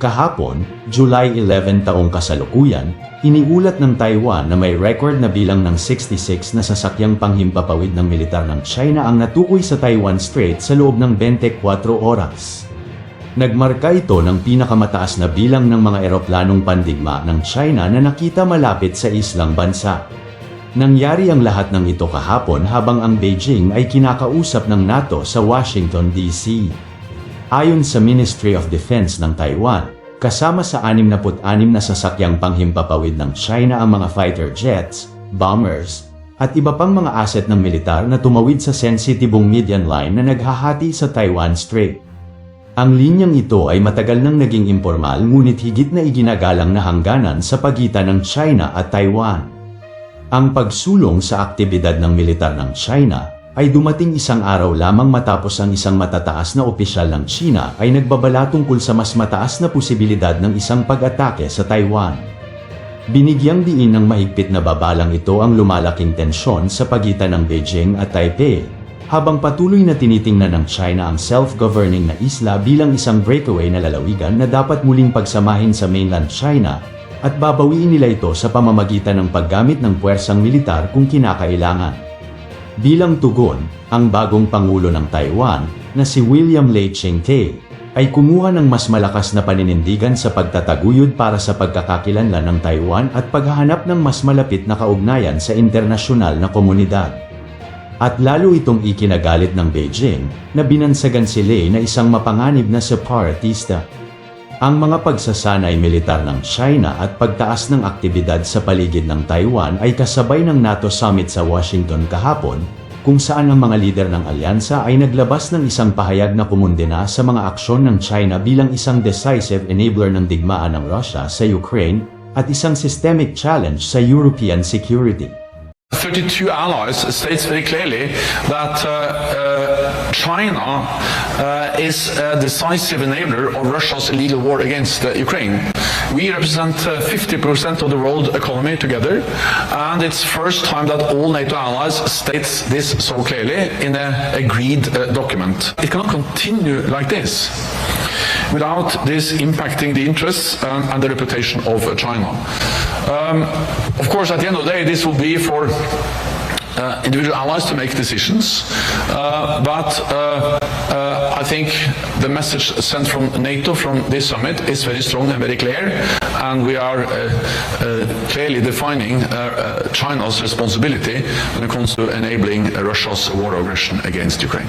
Kahapon, July 11 taong kasalukuyan, iniulat ng Taiwan na may record na bilang ng 66 na sasakyang panghimpapawid ng militar ng China ang natukoy sa Taiwan Strait sa loob ng 24 oras. Nagmarka ito ng pinakamataas na bilang ng mga eroplanong pandigma ng China na nakita malapit sa islang bansa. Nangyari ang lahat ng ito kahapon habang ang Beijing ay kinakausap ng NATO sa Washington, D.C. Ayon sa Ministry of Defense ng Taiwan, kasama sa 66 na sasakyang panghimpapawid ng China ang mga fighter jets, bombers, at iba pang mga asset ng militar na tumawid sa sensitibong median line na naghahati sa Taiwan Strait. Ang linyang ito ay matagal nang naging impormal ngunit higit na iginagalang na hangganan sa pagitan ng China at Taiwan. Ang pagsulong sa aktibidad ng militar ng China ay dumating isang araw lamang matapos ang isang matataas na opisyal ng China ay nagbabala tungkol sa mas mataas na posibilidad ng isang pag-atake sa Taiwan. Binigyang diin ng mahigpit na babalang ito ang lumalaking tensyon sa pagitan ng Beijing at Taipei, habang patuloy na tinitingnan ng China ang self-governing na isla bilang isang breakaway na lalawigan na dapat muling pagsamahin sa mainland China at babawiin nila ito sa pamamagitan ng paggamit ng puwersang militar kung kinakailangan. Bilang tugon, ang bagong Pangulo ng Taiwan, na si William Lei Ching-te, ay kumuha ng mas malakas na paninindigan sa pagtataguyod para sa pagkakakilanlan ng Taiwan at paghahanap ng mas malapit na kaugnayan sa internasyonal na komunidad. At lalo itong ikinagalit ng Beijing na binansagan si Lei na isang mapanganib na separatista. Ang mga pagsasanay militar ng China at pagtaas ng aktibidad sa paligid ng Taiwan ay kasabay ng NATO Summit sa Washington kahapon, kung saan ang mga lider ng alyansa ay naglabas ng isang pahayag na kumundena sa mga aksyon ng China bilang isang decisive enabler ng digmaan ng Russia sa Ukraine at isang systemic challenge sa European security. 32 allies states very clearly that uh, uh, China uh, is a decisive enabler of Russia's illegal war against uh, Ukraine. We represent uh, 50% of the world economy together, and it's first time that all NATO allies states this so clearly in an agreed uh, document. It cannot continue like this without this impacting the interests and, and the reputation of uh, China. Um, of course, at the end of the day, this will be for uh, individual allies to make decisions, uh, but uh, uh, I think the message sent from NATO from this summit is very strong and very clear, and we are uh, uh, clearly defining China's responsibility when it comes to enabling Russia's war aggression against Ukraine.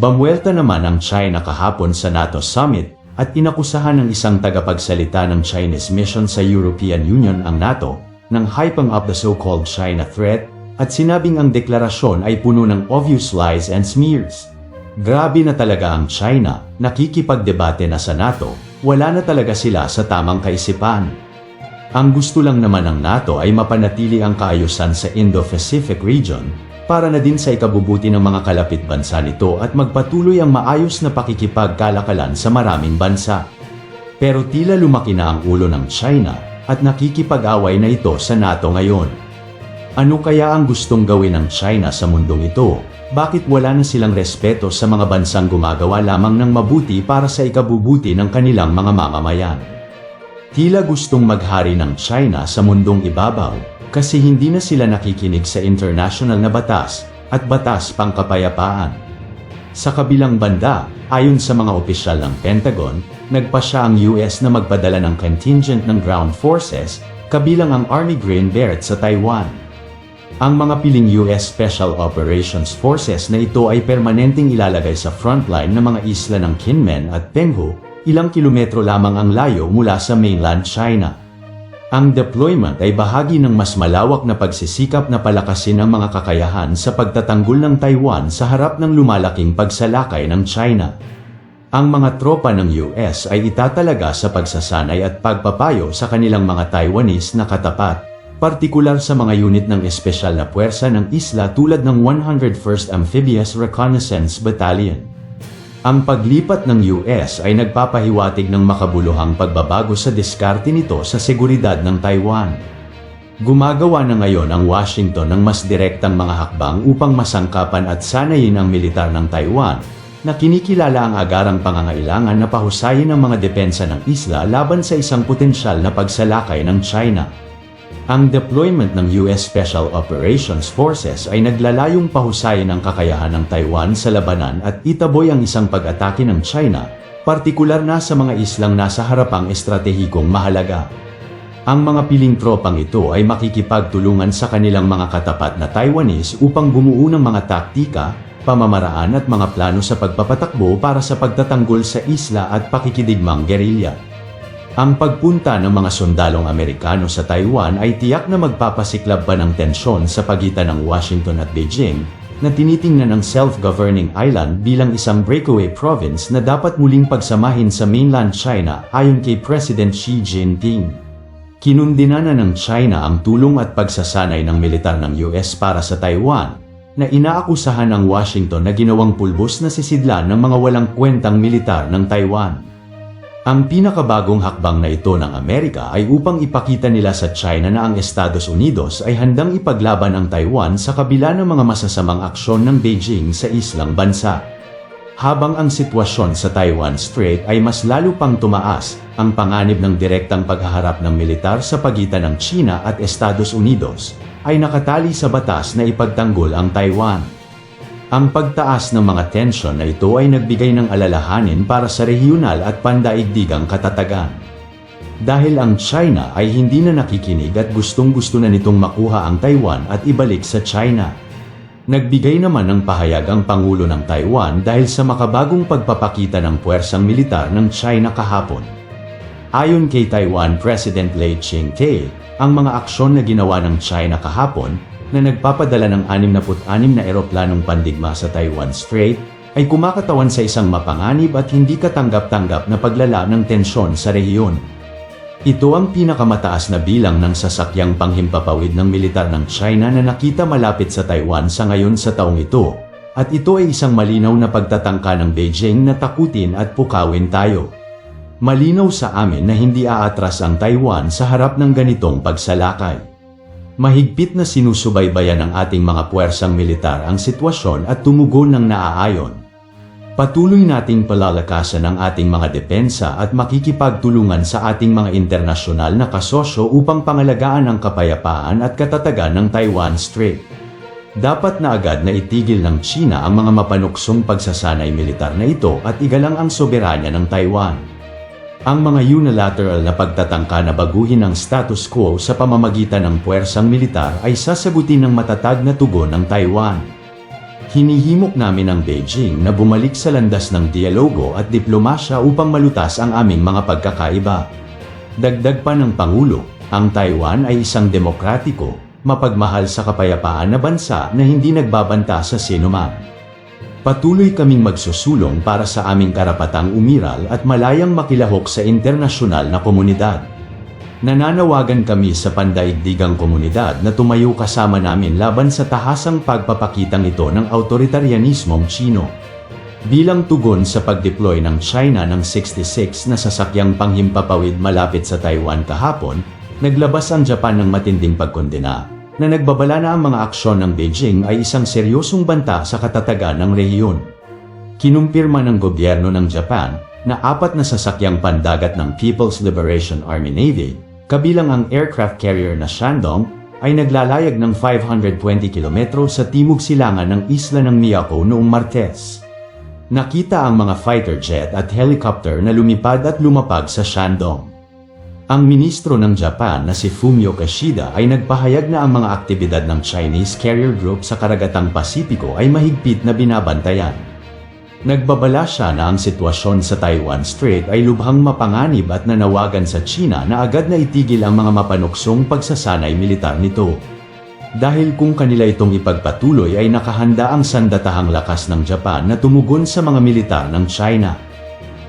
Bamuelta naman ang China kahapon sa NATO Summit at inakusahan ng isang tagapagsalita ng Chinese mission sa European Union ang NATO ng hyping up the so-called China threat at sinabing ang deklarasyon ay puno ng obvious lies and smears. Grabe na talaga ang China, nakikipagdebate na sa NATO, wala na talaga sila sa tamang kaisipan. Ang gusto lang naman ng NATO ay mapanatili ang kaayusan sa Indo-Pacific region para na din sa ikabubuti ng mga kalapit bansa nito at magpatuloy ang maayos na pakikipagkalakalan sa maraming bansa. Pero tila lumaki na ang ulo ng China at nakikipag-away na ito sa NATO ngayon. Ano kaya ang gustong gawin ng China sa mundong ito? Bakit wala na silang respeto sa mga bansang gumagawa lamang ng mabuti para sa ikabubuti ng kanilang mga mamamayan? Tila gustong maghari ng China sa mundong ibabaw kasi hindi na sila nakikinig sa international na batas at batas pangkapayapaan. Sa kabilang banda, ayon sa mga opisyal ng Pentagon, nagpa siya ang US na magpadala ng contingent ng ground forces kabilang ang Army Green Beret sa Taiwan. Ang mga piling US Special Operations Forces na ito ay permanenteng ilalagay sa frontline ng mga isla ng Kinmen at Penghu, ilang kilometro lamang ang layo mula sa mainland China. Ang deployment ay bahagi ng mas malawak na pagsisikap na palakasin ang mga kakayahan sa pagtatanggol ng Taiwan sa harap ng lumalaking pagsalakay ng China. Ang mga tropa ng US ay itatalaga sa pagsasanay at pagpapayo sa kanilang mga Taiwanese na katapat, partikular sa mga unit ng espesyal na puwersa ng isla tulad ng 101st Amphibious Reconnaissance Battalion. Ang paglipat ng US ay nagpapahiwatig ng makabuluhang pagbabago sa diskarte nito sa seguridad ng Taiwan. Gumagawa na ngayon ang Washington ng mas direktang mga hakbang upang masangkapan at sanayin ang militar ng Taiwan, na kinikilala ang agarang pangangailangan na pahusayin ang mga depensa ng isla laban sa isang potensyal na pagsalakay ng China. Ang deployment ng US Special Operations Forces ay naglalayong pahusayin ang kakayahan ng Taiwan sa labanan at itaboy ang isang pag-atake ng China, partikular na sa mga islang nasa harapang estratehikong mahalaga. Ang mga piling tropang ito ay makikipagtulungan sa kanilang mga katapat na Taiwanese upang bumuo ng mga taktika, pamamaraan at mga plano sa pagpapatakbo para sa pagtatanggol sa isla at pakikidigmang gerilya. Ang pagpunta ng mga sundalong Amerikano sa Taiwan ay tiyak na magpapasiklab pa ng tensyon sa pagitan ng Washington at Beijing, na tinitingnan ang self-governing island bilang isang breakaway province na dapat muling pagsamahin sa mainland China ayon kay President Xi Jinping. Kinundinana ng China ang tulong at pagsasanay ng militar ng US para sa Taiwan, na inaakusahan ng Washington na ginawang pulbos na sisidlan ng mga walang kwentang militar ng Taiwan. Ang pinakabagong hakbang na ito ng Amerika ay upang ipakita nila sa China na ang Estados Unidos ay handang ipaglaban ang Taiwan sa kabila ng mga masasamang aksyon ng Beijing sa islang bansa. Habang ang sitwasyon sa Taiwan Strait ay mas lalo pang tumaas, ang panganib ng direktang paghaharap ng militar sa pagitan ng China at Estados Unidos ay nakatali sa batas na ipagtanggol ang Taiwan. Ang pagtaas ng mga tensyon na ito ay nagbigay ng alalahanin para sa regional at pandaigdigang katatagan. Dahil ang China ay hindi na nakikinig at gustong-gusto na nitong makuha ang Taiwan at ibalik sa China. Nagbigay naman ng pahayag ang Pangulo ng Taiwan dahil sa makabagong pagpapakita ng puwersang militar ng China kahapon. Ayon kay Taiwan President Lai Ching-te, ang mga aksyon na ginawa ng China kahapon na nagpapadala ng 66 na eroplanong pandigma sa Taiwan Strait ay kumakatawan sa isang mapanganib at hindi katanggap-tanggap na paglala ng tensyon sa rehiyon. Ito ang pinakamataas na bilang ng sasakyang panghimpapawid ng militar ng China na nakita malapit sa Taiwan sa ngayon sa taong ito, at ito ay isang malinaw na pagtatangka ng Beijing na takutin at pukawin tayo. Malinaw sa amin na hindi aatras ang Taiwan sa harap ng ganitong pagsalakay. Mahigpit na sinusubaybayan ng ating mga puwersang militar ang sitwasyon at tumugon ng naaayon. Patuloy nating palalakasan ang ating mga depensa at makikipagtulungan sa ating mga internasyonal na kasosyo upang pangalagaan ang kapayapaan at katatagan ng Taiwan Strait. Dapat na agad na itigil ng China ang mga mapanuksong pagsasanay militar na ito at igalang ang soberanya ng Taiwan. Ang mga unilateral na pagtatangka na baguhin ang status quo sa pamamagitan ng puwersang militar ay sasagutin ng matatag na tugon ng Taiwan. Hinihimok namin ang Beijing na bumalik sa landas ng dialogo at diplomasya upang malutas ang aming mga pagkakaiba. Dagdag pa ng Pangulo, ang Taiwan ay isang demokratiko, mapagmahal sa kapayapaan na bansa na hindi nagbabanta sa sinuman. Patuloy kaming magsusulong para sa aming karapatang umiral at malayang makilahok sa internasyonal na komunidad. Nananawagan kami sa pandaigdigang komunidad na tumayo kasama namin laban sa tahasang pagpapakitang ito ng autoritarianismong Chino. Bilang tugon sa pag-deploy ng China ng 66 na sasakyang panghimpapawid malapit sa Taiwan kahapon, naglabas ang Japan ng matinding pagkondena na nagbabala na ang mga aksyon ng Beijing ay isang seryosong banta sa katatagan ng rehiyon. Kinumpirma ng gobyerno ng Japan na apat na sasakyang pandagat ng People's Liberation Army Navy, kabilang ang aircraft carrier na Shandong, ay naglalayag ng 520 kilometro sa timog silangan ng isla ng Miyako noong Martes. Nakita ang mga fighter jet at helicopter na lumipad at lumapag sa Shandong. Ang ministro ng Japan na si Fumio Kishida ay nagpahayag na ang mga aktibidad ng Chinese Carrier Group sa karagatang Pasipiko ay mahigpit na binabantayan. Nagbabala siya na ang sitwasyon sa Taiwan Strait ay lubhang mapanganib at nanawagan sa China na agad na itigil ang mga mapanuksong pagsasanay militar nito. Dahil kung kanila itong ipagpatuloy ay nakahanda ang sandatahang lakas ng Japan na tumugon sa mga militar ng China.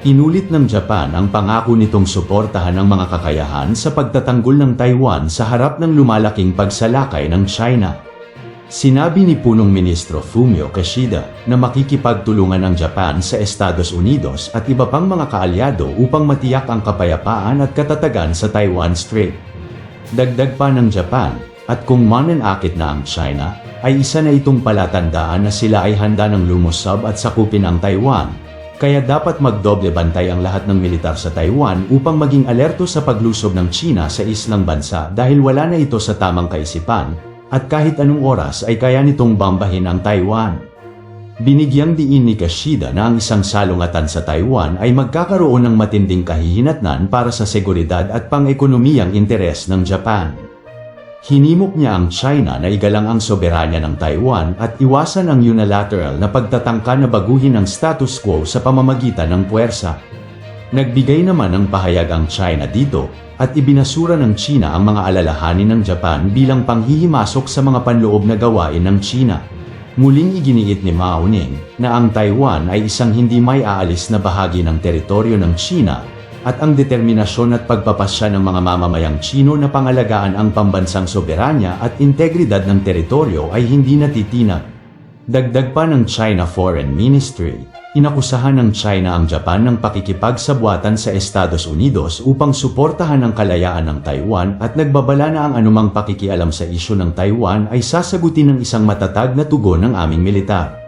Inulit ng Japan ang pangako nitong suportahan ang mga kakayahan sa pagtatanggol ng Taiwan sa harap ng lumalaking pagsalakay ng China. Sinabi ni Punong Ministro Fumio Kishida na makikipagtulungan ang Japan sa Estados Unidos at iba pang mga kaalyado upang matiyak ang kapayapaan at katatagan sa Taiwan Strait. Dagdag pa ng Japan, at kung mananakit na ang China, ay isa na itong palatandaan na sila ay handa ng lumusab at sakupin ang Taiwan. Kaya dapat magdoble bantay ang lahat ng militar sa Taiwan upang maging alerto sa paglusob ng China sa islang bansa dahil wala na ito sa tamang kaisipan at kahit anong oras ay kaya nitong bambahin ang Taiwan. Binigyang diin ni Kashida na ang isang salungatan sa Taiwan ay magkakaroon ng matinding kahihinatnan para sa seguridad at pang-ekonomiyang interes ng Japan. Hinimok niya ang China na igalang ang soberanya ng Taiwan at iwasan ang unilateral na pagtatangka na baguhin ang status quo sa pamamagitan ng puwersa. Nagbigay naman ng pahayag ang China dito at ibinasura ng China ang mga alalahanin ng Japan bilang panghihimasok sa mga panloob na gawain ng China. Muling iginiit ni Mao Ning na ang Taiwan ay isang hindi may aalis na bahagi ng teritoryo ng China at ang determinasyon at pagpapasya ng mga mamamayang Chino na pangalagaan ang pambansang soberanya at integridad ng teritoryo ay hindi natitinag. Dagdag pa ng China Foreign Ministry, inakusahan ng China ang Japan ng pakikipagsabuatan sa Estados Unidos upang suportahan ang kalayaan ng Taiwan at nagbabala na ang anumang pakikialam sa isyu ng Taiwan ay sasagutin ng isang matatag na tugon ng aming militar.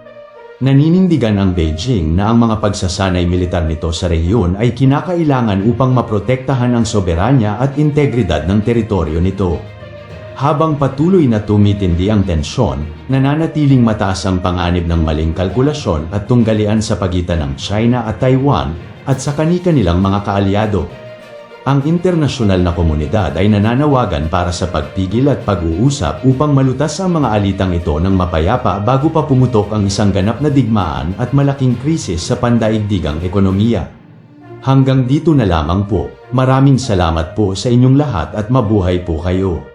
Naninindigan ang Beijing na ang mga pagsasanay militar nito sa rehiyon ay kinakailangan upang maprotektahan ang soberanya at integridad ng teritoryo nito. Habang patuloy na tumitindi ang tensyon, nananatiling mataas ang panganib ng maling kalkulasyon at tunggalian sa pagitan ng China at Taiwan at sa kani-kanilang mga kaalyado. Ang internasyonal na komunidad ay nananawagan para sa pagpigil at pag-uusap upang malutas ang mga alitang ito ng mapayapa bago pa pumutok ang isang ganap na digmaan at malaking krisis sa pandaigdigang ekonomiya. Hanggang dito na lamang po. Maraming salamat po sa inyong lahat at mabuhay po kayo.